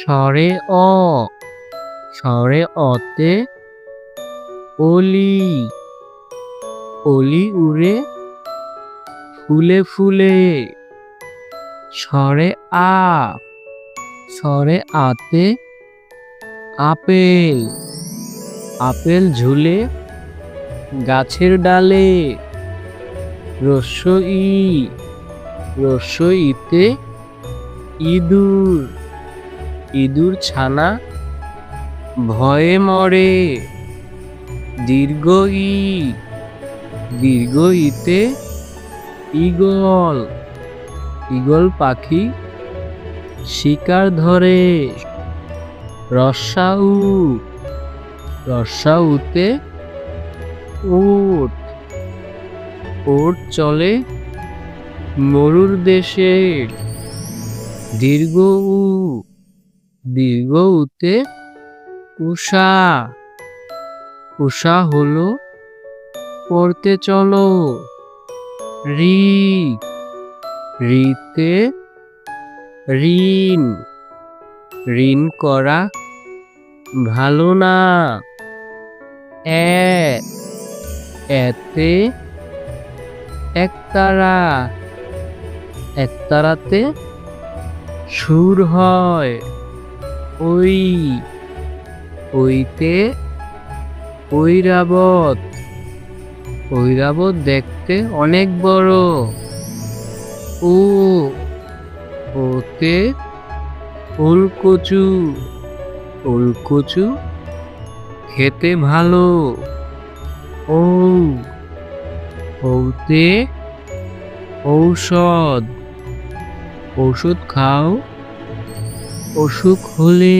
স্বরে অ। স্বরে অতে অলি। অলি উড়ে ফুলে ফুলে। স্বরে আ। স্বরে আতে আপেল। আপেল ঝুলে গাছের ডালে। রস্য ই। রস্য ইতে ইঁদুর। ইঁদুর ছানা ভয়ে মরে। দীর্ঘ ই, দীর্ঘ ইতে ঈগল ঈগল পাখি শিকার ধরে। রসাউ রসাউতে উট ওট চলে মরুর দেশে। দীর্ঘ উ দীর্ঘ উতে উষা। উষা হলো পড়তে চলো। রি রিতে ঋণ। ঋণ করা ভালো না। এতে একতারা। একতারাতে সুর হয়। ওই, ওইতে ঐরাবত। ঐরাবত দেখতে অনেক বড়। ও, ওতে ওলকচু। ওলকচু খেতে ভালো। ও, ওতে ঔষধ। ওষুধ খাও। অসুখ হলে